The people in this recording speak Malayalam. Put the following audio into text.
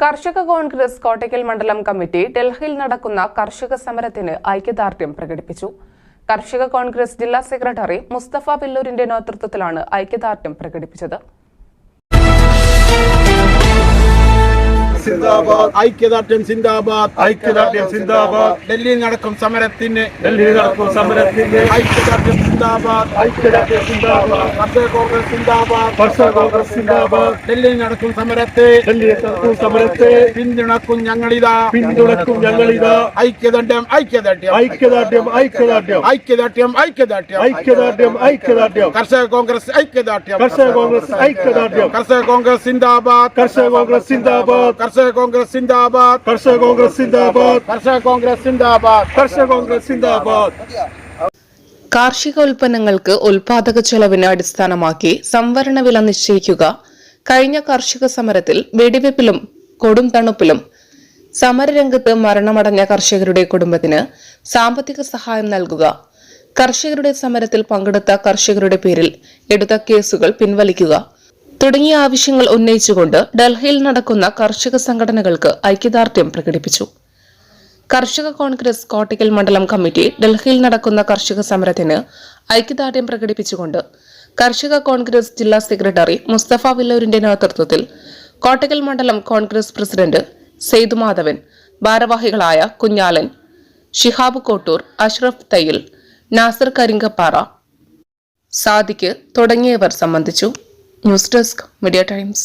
കർഷക കോൺഗ്രസ് കോട്ടയ്ക്കൽ മണ്ഡലം കമ്മിറ്റി ഡൽഹിയിൽ നടക്കുന്ന കർഷക സമരത്തിന് ഐക്യദാർഢ്യം പ്രകടിപ്പിച്ചു. കർഷക കോൺഗ്രസ് ജില്ലാ സെക്രട്ടറി മുസ്തഫ പില്ലൂരിന്റെ നേതൃത്വത്തിലാണ് ഐക്യദാർഢ്യം പ്രകടിപ്പിച്ചത്. സിന്ദാബാദ്. ഐക്യദാർഢ്യം സിന്ദാബാദ്. ഐക്യദാർഢ്യം സിന്ദാബാദ്. ഡൽഹിയിൽ നടക്കും സമരത്തിന്. ഡൽഹിയിൽ നടക്കും സമരത്തിന്. ഐക്യദാർഢ്യം സിന്ദാബാദ് കോൺഗ്രസ് സിന്ദാബാദ് കോൺഗ്രസ് സിന്ദാബാദ് ഡൽഹിയിൽ നടക്കും സമരത്തെ ഡൽഹിയിൽ നടക്കും സമരത്തെ പിന്തുണക്കും ഞങ്ങളിതാ പിന്തുണക്കും ഞങ്ങളിതാ ഐക്യദണ്ഡ്യം ഐക്യദാർഢ്യം ഐക്യദാർഢ്യം ഐക്യദാർഢ്യം ഐക്യദാർഢ്യം ഐക്യദാർഢ്യം ഐക്യദാർഢ്യം ഐക്യദാർഢ്യം കർഷക കോൺഗ്രസ് ഐക്യദാർഢ്യം കർഷക കോൺഗ്രസ് ഐക്യദാർഢ്യം കർഷക കോൺഗ്രസ് സിന്ദാബാദ് കർഷക കോൺഗ്രസ് സിന്ദാബാദ് കർഷക കോൺഗ്രസ് സിന്ദാബാദ് കർഷക കോൺഗ്രസ് സിന്ദാബാദ് കർഷക കോൺഗ്രസ് സിന്ദാബാദ് കർഷക കോൺഗ്രസ് സിന്ദാബാദ്. കാർഷിക ഉൽപ്പന്നങ്ങൾക്ക് ഉൽപാദക ചെലവിന് അടിസ്ഥാനമാക്കി സംവരണ വില നിശ്ചയിക്കുക കഴിഞ്ഞ കാർഷിക സമരത്തിൽ വെടിവെപ്പിലും കൊടും തണുപ്പിലും സമരരംഗത്ത് മരണമടഞ്ഞ കർഷകരുടെ കുടുംബത്തിന് സാമ്പത്തിക സഹായം നൽകുക. കർഷകരുടെ സമരത്തിൽ പങ്കെടുത്ത കർഷകരുടെ പേരിൽ എടുത്ത കേസുകൾ പിൻവലിക്കുക. തുടങ്ങിയ ആവശ്യങ്ങൾ ഉന്നയിച്ചുകൊണ്ട് ഡൽഹിയിൽ നടക്കുന്ന കർഷക സംഘടനകൾക്ക് ഐക്യദാർഢ്യം പ്രകടിപ്പിച്ചു. കർഷക കോൺഗ്രസ് കോട്ടയ്ക്കൽ മണ്ഡലം കമ്മിറ്റി ഡൽഹിയിൽ നടക്കുന്ന കർഷക സമരത്തിന് ഐക്യദാർഢ്യം പ്രകടിപ്പിച്ചുകൊണ്ട് കർഷക കോൺഗ്രസ് ജില്ലാ സെക്രട്ടറി മുസ്തഫ വില്ലൂരിന്റെ നേതൃത്വത്തിൽ കോട്ടയ്ക്കൽ മണ്ഡലം കോൺഗ്രസ് പ്രസിഡന്റ് സെയ്തുമാധവൻ ഭാരവാഹികളായ കുഞ്ഞാലൻ ഷിഹാബ് കോട്ടൂർ അഷ്റഫ് തയ്യിൽ നാസർ കരിങ്കപ്പാറ സാദിക്ക് തുടങ്ങിയവർ സംബന്ധിച്ചു. News desk Media Times.